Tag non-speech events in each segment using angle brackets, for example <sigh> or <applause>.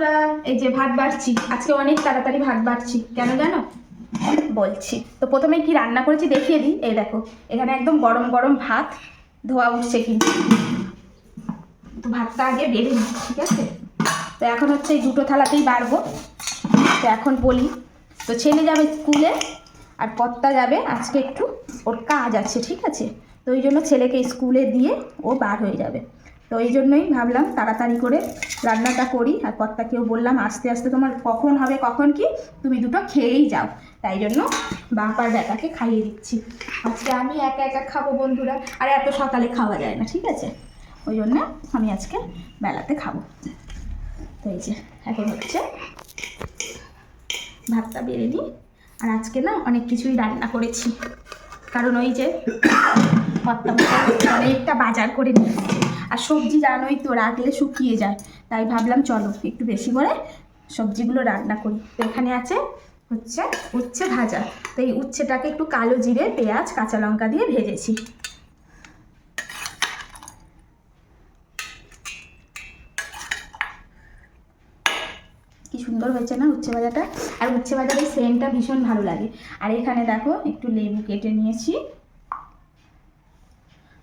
বন্ধুরা, এই যে ভাত বাড়ছি। আজকে অনেক তাড়াতাড়ি ভাত বাড়ছি। কেন জানো? বলছি। তো প্রথমে কি রান্না করেছি দেখিয়ে দিই। এই দেখো, এখানে একদম গরম গরম ভাত ধোয়া উঠছে কিন্তু। তো ভাতটা আগে বেড়ে নিই, ঠিক আছে? তো এখন হচ্ছে এই দুটো থালাতেই বাড়বো। তো এখন বলি, তো ছেলে যাবে স্কুলে আর কর্তা যাবে, আজকে একটু ওর কাজ আছে, ঠিক আছে? তো ওই জন্য ছেলেকে স্কুলে দিয়ে ও বার হয়ে যাবে। তো এই জন্যই ভাবলাম তাড়াতাড়ি করে রান্নাটা করি। আর কর্তাকেও বললাম, আস্তে আস্তে তোমার কখন হবে, কখন কি? তুমি দুটো খেয়েই যাও। তাই জন্য বাপার ব্যাটাকে খাইয়ে দিচ্ছি। আজকে আমি একা একা খাব বন্ধুরা, আর এত সকালে খাওয়া যায় না, ঠিক আছে? ওই জন্য আমি আজকে বেলাতে খাব। তো এই যে, এখন হচ্ছে ভাতটা বেড়ে নিই। আর আজকে না অনেক কিছুই রান্না করেছি। কারণ ওই যে কর্তা অনেকটা বাজার করে নিয়ে আর সবজি জানোই তো, রাখলে শুকিয়ে যায়। তাই ভাবলাম চলো, একটু বেশি করে সবজিগুলো রান্না করি। তো এখানে আছে হচ্ছে উচ্ছে ভাজা। তো এই উচ্ছেটাকে একটু কালো জিরে, পেঁয়াজ, কাঁচা লঙ্কা দিয়ে ভেজেছি। কি সুন্দর হয়েছে না উচ্ছে ভাজাটা? আর উচ্ছে ভাজার এই সেন্টটা ভীষণ ভালো লাগে। আর এখানে দেখো, একটু লেবু কেটে নিয়েছি।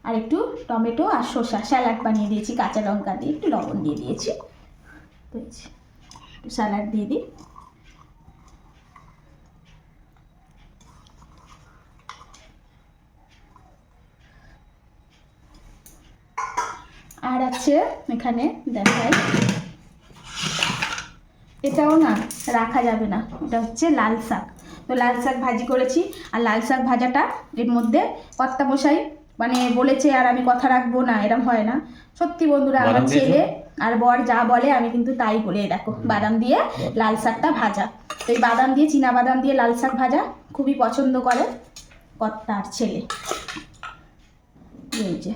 আর একটু টমেটো আর শসা, স্যালাড বানিয়ে দিয়েছি, কাঁচা লঙ্কা দিয়ে, একটু লবণ দিয়ে দিয়েছি। একটু স্যালাড দিয়ে দিই। আর আছে এখানে দেখাই। এটাও না রাখা যাবে না এটা হচ্ছে লাল শাক। তো লাল শাক ভাজি করেছি, আর লাল শাক ভাজাটা এর মধ্যে কর্তা মশাই মানে বলেছে আর আমি কথা রাখব না। এরম হয় না। সত্যি বন্ধুরা আমার ছেলে আর বর যা বলে আমি কিন্তু তাই বলে দেখো বাদাম দিয়ে লাল শাকটা ভাজা। তো এই বাদাম দিয়ে চীনা বাদাম দিয়ে লাল শাক ভাজা খুবই পছন্দ করে কর্তা আর ছেলে। এই যে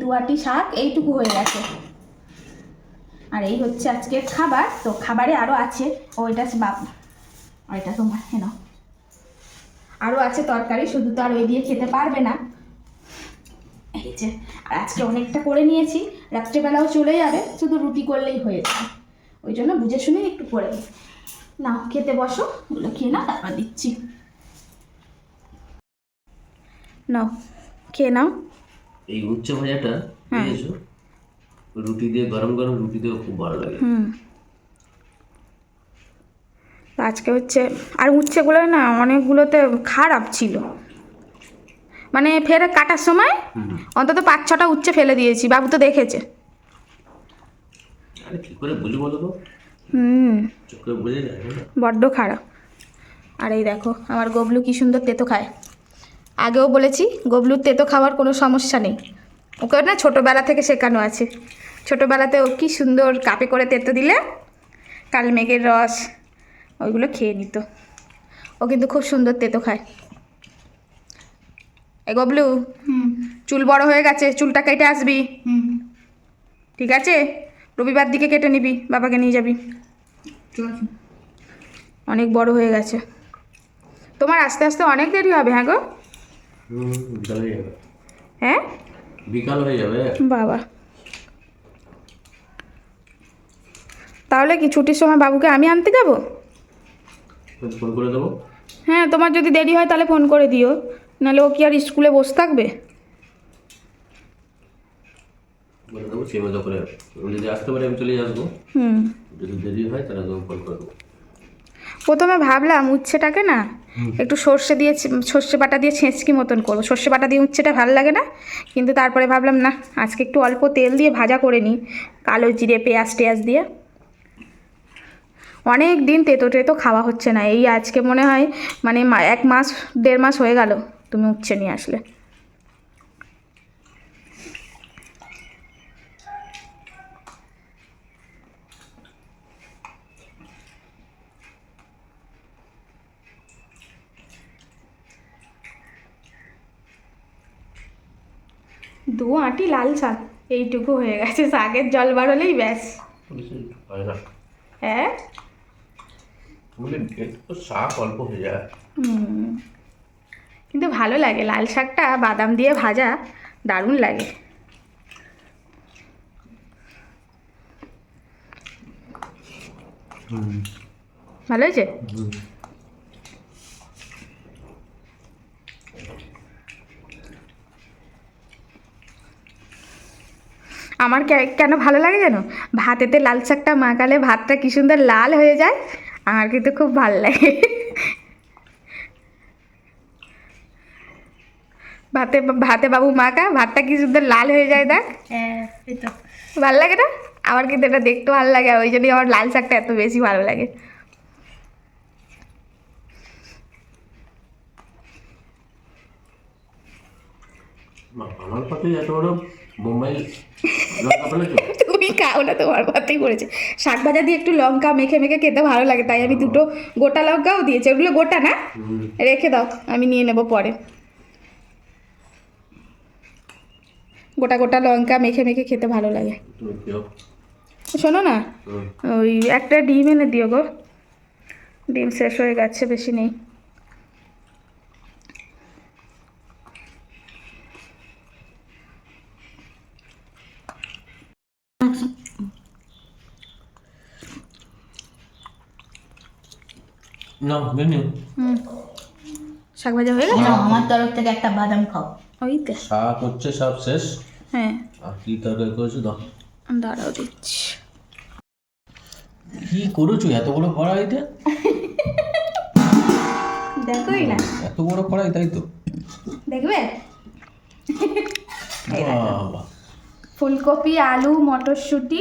দুয়াটি শাক এইটুকু হয়ে গেছে। আর এই হচ্ছে আজকের খাবার। তো খাবারে আরও আছে। ওইটা বাপ ওইটা তোমার হেন আরও আছে তরকারি শুধু তো আর ওই দিয়ে খেতে পারবে না। এই যে আর আজকে অনেকটা করে নিয়েছি রাত্রেবেলাও চলে যাবে শুধু রুটি করলেই হয়ে যাবে। ওই জন্য বুঝে শুনে একটু করে নাও খেতে বসো ওগুলো খেয়ে না তারপর দিচ্ছি। নাও খেয়ে নাও। এই উচ্চ ভাজাটা হ্যাঁ। রুটি দিয়ে গরম গরম রুটি দিয়ে খুব ভালো লাগে। হুম। আজকে হচ্ছে আর উচ্ছেগুলো না অনেকগুলোতে খারাপ ছিল। মানে ফের কাটার সময় অন্তত পাঁচ ছটা উচ্ছে ফেলে দিয়েছি বাবু তো দেখেছে। হুম। বড্ড খারাপ। আর এই দেখো আমার গবলু কি সুন্দর তেতো খায়। আগেও বলেছি গবলুর তেতো খাওয়ার কোনো সমস্যা নেই। ওকে না ছোটোবেলা থেকে শেখানো আছে। ছোটোবেলাতে ও কি সুন্দর কাপে করে তেতো দিলে কালমেঘের রস ওইগুলো খেয়ে নিত। ও কিন্তু খুব সুন্দর তেতো খায়। এ গবলু চুল বড় হয়ে গেছে চুলটা কেটে আসবি। ঠিক আছে? রবিবার দিকে কেটে নিবি বাবাকে নিয়ে যাবি। অনেক বড় হয়ে গেছে। তোমার আস্তে আস্তে অনেক দেরি হবে হ্যাঁ গো? হয়ে হ্যাঁ? বিকাল হয়ে যাবে। বাবা। তাহলে কি ছুটির সময় বাবুকে আমি আনতে যাব? ফোন করে দেবো। হ্যাঁ তোমার যদি দেরি হয় তাহলে ফোন করে দিও। নাহলে ও কি আর স্কুলে বসে থাকবে? বলে দেবো সেই মতো করে যদি আসতে পারে আমি চলে আসব। হুম। যদি দেরি হয় তাহলে তোমাকে ফোন করে দেবো। প্রথমে ভাবলাম উচ্ছেটাকে না একটু সর্ষে দিয়ে সর্ষে বাটা দিয়ে ছেঁচকি মতন করব। সর্ষে বাটা দিয়ে উচ্ছেটা ভালো লাগে না কিন্তু তারপরে ভাবলাম না আজকে একটু অল্প তেল দিয়ে ভাজা করে নিই। কালো জিরে পেঁয়াজ টেয়াজ দিয়ে। অনেক দিন তেতো টেতো খাওয়া হচ্ছে না। এই আজকে মনে হয় মানে এক মাস দেড় মাস হয়ে গেল তুমি উচ্ছে নিয়ে আসলে। দু আঁটি লাল শাক এইটুকু হয়ে গেছে। শাকের জল বার হলেই ব্যাস। হয়? বলে শাক অল্প হয়ে যায়। কিন্তু ভালো লাগে লাল শাকটা বাদাম দিয়ে ভাজা দারুণ লাগে। ভালো হয়েছে? আমার কেন ভালো লাগে জানো? ভাতেতে লাল শাকটা মাখালে ভাতটা কি সুন্দর লাল হয়ে যায়। আমার কিন্তু খুব ভালো লাগে। ভাতে ভাতে বাবু মাখা ভাতটা কি সুন্দর লাল হয়ে যায় দেখ। হ্যাঁ ভালো লাগে না? আমার কিন্তু এটা দেখতে ভালো লাগে আর ওই জন্যই আমার লাল শাকটা এত বেশি ভালো লাগে। আমার পাতে এত বড় বোম্বাই লঙ্কা ফেলেছো? <laughs> তুমি খাও না তোমার ভাতেই পড়েছে শাক ভাজা দিয়ে একটু লঙ্কা মেখে মেখে খেতে ভালো লাগে তাই আমি দুটো গোটা লঙ্কাও দিয়েছি। ওগুলো গোটা না? রেখে দাও আমি নিয়ে নেব পরে। গোটা গোটা লঙ্কা মেখে মেখে খেতে ভালো লাগে। শোনো না ওই একটা ডিম এনে দিও গো। ডিম শেষ হয়ে গেছে বেশি নেই। না মেনু হুম। শাক ভাজা হয়ে গেছে? আমার তরফ থেকে একটা বাদাম খাও। ওই তো শাক হচ্ছে সব শেষ। হ্যাঁ। আর কি তরকারি করেছ দাও। দাঁড়াও দিচ্ছি। কি করেছ এত বড় কড়াইতে? দেখোই না। এত বড় কড়াই তাই তো। দেখবে? ফুলকপি আলু মটরশুঁটি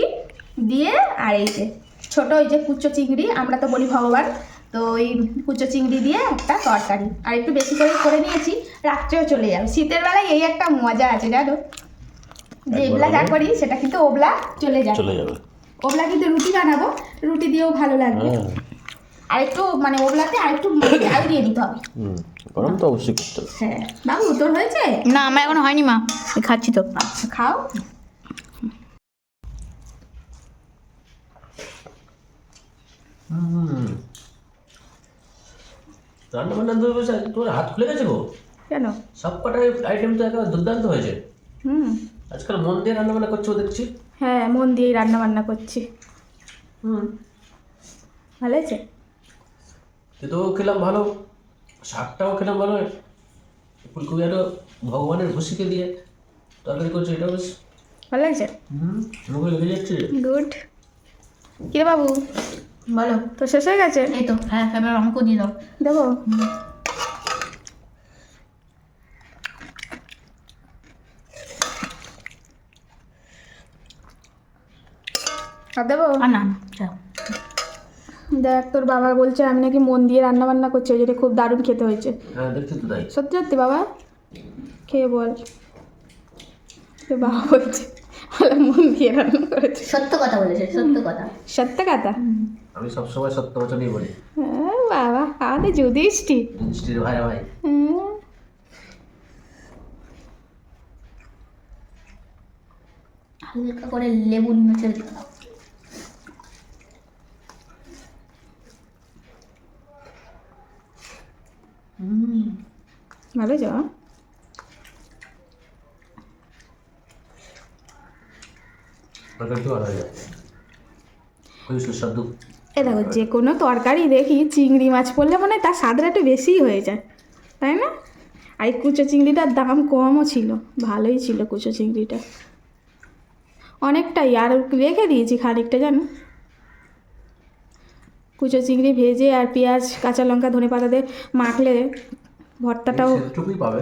দিয়ে আর এই যে ছোট ওই যে কুচো চিংড়ি আমরা তো বলি ভগবান তো ওই কুচো চিংড়ি দিয়ে একটা তরকারি। আর একটু বেশি করে করে নিয়েছি রাত্রেও চলে যাবে। শীতের বেলায় এই একটা মজা আছে জানো? যে এগুলা যা করি সেটা কিন্তু ওবলা চলে যাবে। চলে যাবে। ওবলা কিন্তু রুটি বানাবো রুটি দিয়েও ভালো লাগবে। হ্যাঁ। আর একটু মানে ওবলাতে আর একটু ডাল দিয়ে দিতে হবে। হুম গরম তো অবশ্যই করতে হবে। হ্যাঁ। বাবু তোর হয়েছে? না আমার এখনও হয়নি মা। খাচ্ছি তো। আচ্ছা খাও। হুম। রান্না বান্না তো তোমার হাত খুলে গেছে গো? কেন? সব কটা আইটেম তো একেবারে দুর্দান্ত হয়েছে। হুম। আজকাল মন দিয়ে রান্না বান্না করছ দেখছি। হ্যাঁ মন দিয়েই রান্না বান্না করছি। হুম। ভালো হয়েছে? তেতো খেলাম ভালো শাকটাও খেলাম ভালো। ফুলকপি আরও ভগবানের ভুসিকে দিয়ে তরকারি করছ এটা বেশ। ভালো লাগছে হুম মুখে লেগে যাচ্ছে। গুড। কিরে বাবু? বলো। তো শেষ হয়ে গেছে? এই তো হ্যাঁ এবার আমাকেও দিয়ে দাও। দেবো? আর দেবো? আর না না দেখ তোর বাবা বলছে আমি নাকি মন দিয়ে রান্না বান্না করছি ওই জন্য খুব দারুণ খেতে হয়েছে। হ্যাঁ সত্যি সত্যি বাবা? খেয়ে বল। তোর বাবা বলছে মন দিয়ে রান্না করেছে। সত্য কথা বলেছে সত্য কথা। সত্য কথা? আমি সবসময় সত্য বচনই বলি। হ্যাঁ বাবা আমাদের যুধিষ্ঠি মিষ্টির ভাই ভাই হালকা করে লেবু নিচে দাও। ভালো যা হয়ে যায় সুস্বাদু। এ দেখো যে কোনো তরকারি দেখি চিংড়ি মাছ পড়লে মনে হয় তার স্বাদটা একটু বেশিই হয়ে যায় তাই না? আর এই কুচো চিংড়িটার দাম কমও ছিল ভালোই ছিল কুচো চিংড়িটা। অনেকটাই আর রেখে দিয়েছি খানিকটা জানো? কুচো চিংড়ি ভেজে আর পেঁয়াজ কাঁচা লঙ্কা ধনে পাতা দিয়ে মাখলে ভর্তাটাও পাবে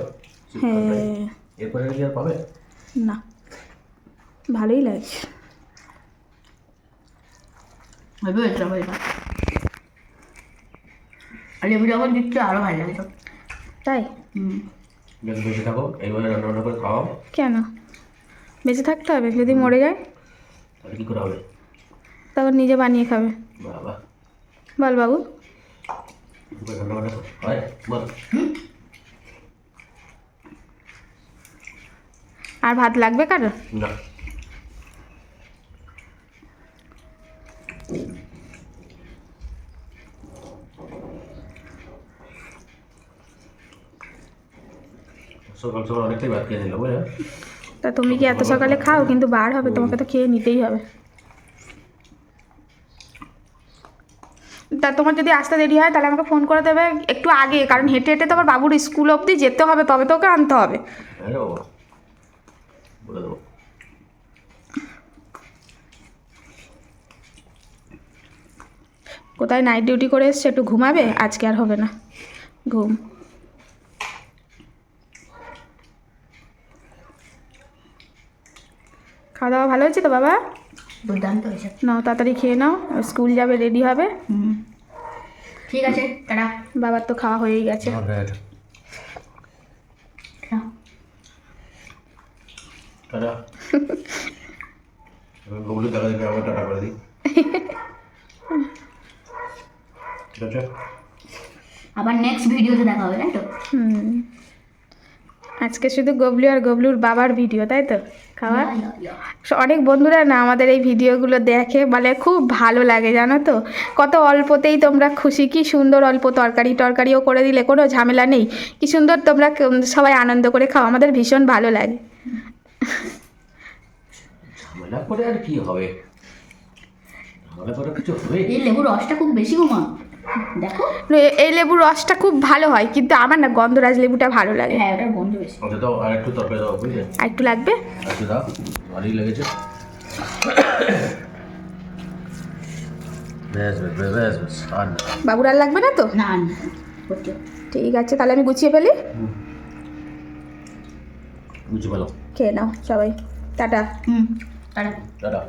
হ্যাঁ। না ভালোই লাগছে ভেবে হয়েছে ভাই আর লেবু যখন দিচ্ছে আরও ভালো লাগতো তাই হুম বেশ থাকো এইভাবে রান্না বান্না করে খাওয়াও কেন বেঁচে থাকতে হবে যদি মরে যায় তাহলে কী করে হবে তখন নিজে বানিয়ে খাবে বাবা বল বাবু রান্না বান্না হয় বল আর ভাত লাগবে কারও না সকাল সকাল অনেকটাই ভাত খেয়ে নিল বুঝলে তা তুমি কি এত সকালে খাও? কিন্তু বার হবে তোমাকে তো খেয়ে নিতেই হবে। তা তোমার যদি আসতে দেরি হয় তাহলে আমাকে ফোন করে দেবে একটু আগে কারণ হেঁটে হেঁটে তো আবার বাবুর স্কুল অবধি যেতে হবে তবে তো ওকে আনতে হবে। হ্যাঁ বলে দেবো। কোথায় নাইট ডিউটি করে এসছে একটু ঘুমাবে? আজকে আর হবে না। ঘুম। খাওয়া দাওয়া ভালো হয়েছে তো বাবা? দুর্দান্ত হয়েছে। নাও তাড়াতাড়ি খেয়ে নাও স্কুল যাবে রেডি হবে। হুম। ঠিক আছে টাটা। বাবার তো খাওয়া হয়েই গেছে। Alright tata. <laughs> টাটা করে দিই। <laughs> ঠিক আছে। আবার নেক্সট ভিডিওতে দেখা হবে তাই তো? হুম। আজকে শুধু গবলু আর গবলুর বাবার ভিডিও তাই তো? খাওয়া? ইয়া। অনেক বন্ধুরা না আমাদের এই ভিডিওগুলো দেখে বলে খুব ভালো লাগে জানো তো? কত অল্পতেই তোমরা খুশি কি সুন্দর অল্প তরকারি টরকারিও করে দিলে কোনো ঝামেলা নেই। কি সুন্দর তোমরা সবাই আনন্দ করে খাও আমাদের ভীষণ ভালো লাগে। ঝামেলা করে আর কি হবে? ঝামেলা করে কিছু হবে এই লেবুর রসটা খুব বেশি ঘুমা দেখো। এই লেবুর রসটা খুব ভালো হয় কিন্তু আমার না গন্ধরাজ লেবুটা ভালো লাগে। হ্যাঁ ওটার গন্ধ বেশি। ওটা দাও আর একটু তরকারি দাও বুঝলে? আর একটু লাগবে? একটু দাও ভালোই লেগেছে। বাবুর আর লাগবে না তো? না ঠিক আছে তাহলে আমি গুছিয়ে ফেলি। বুঝতে পেলাম খেয়ে নাও সবাই। টাটা। হুম টাটা। টাটা।